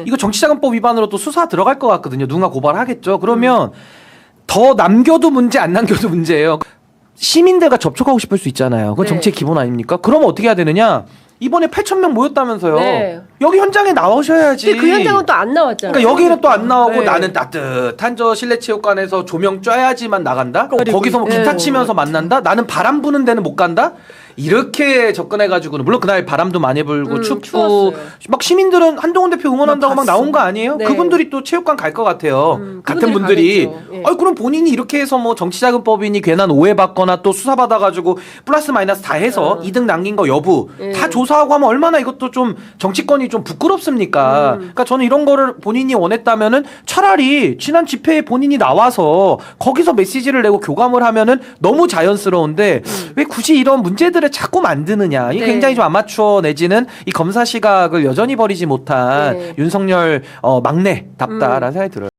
네. 이거 정치자금법 위반으로 또 수사 들어갈 것 같거든요. 누가 고발하겠죠. 그러면 더 남겨도 문제 안 남겨도 문제예요. 시민들과 접촉하고 싶을 수 있잖아요. 그건 네. 정치의 기본 아닙니까? 그러면 어떻게 해야 되느냐? 이번에 8천 명 모였다면서요. 네. 여기 현장에 나오셔야지. 근데 그 현장은 또 안 나왔잖아요. 그러니까 여기는 또 안 나오고 네. 나는 따뜻한 저 실내 체육관에서 조명 쬐야지만 나간다. 거기서 뭐 네. 기타 치면서 만난다. 나는 바람 부는 데는 못 간다. 이렇게 접근해가지고는 물론 그날 바람도 많이 불고 음, 춥고 추웠어요. 막 시민들은 한동훈 대표 응원한다고 막 봤어. 나온 거 아니에요? 네. 그분들이 또 체육관 갈 것 같아요. 음, 같은 분들이. 예. 아 그럼 본인이 이렇게 해서 뭐 정치자금법이니 괜한 오해받거나 또 수사받아가지고 플러스 마이너스 다 해서 어. 이득 남긴 거 여부 예. 다 조사하고 하면 얼마나 이것도 좀 정치권이 좀 부끄럽습니까? 음. 그러니까 저는 이런 거를 본인이 원했다면은 차라리 지난 집회에 본인이 나와서 거기서 메시지를 내고 교감을 하면은 너무 자연스러운데 왜 굳이 이런 문제들 을 자꾸 만드느냐? 이게 음. 네. 굉장히 좀 아마추어 내지는 이 검사 시각을 여전히 버리지 못한 네. 윤석열 어, 막내답다라는 생각이 들어요.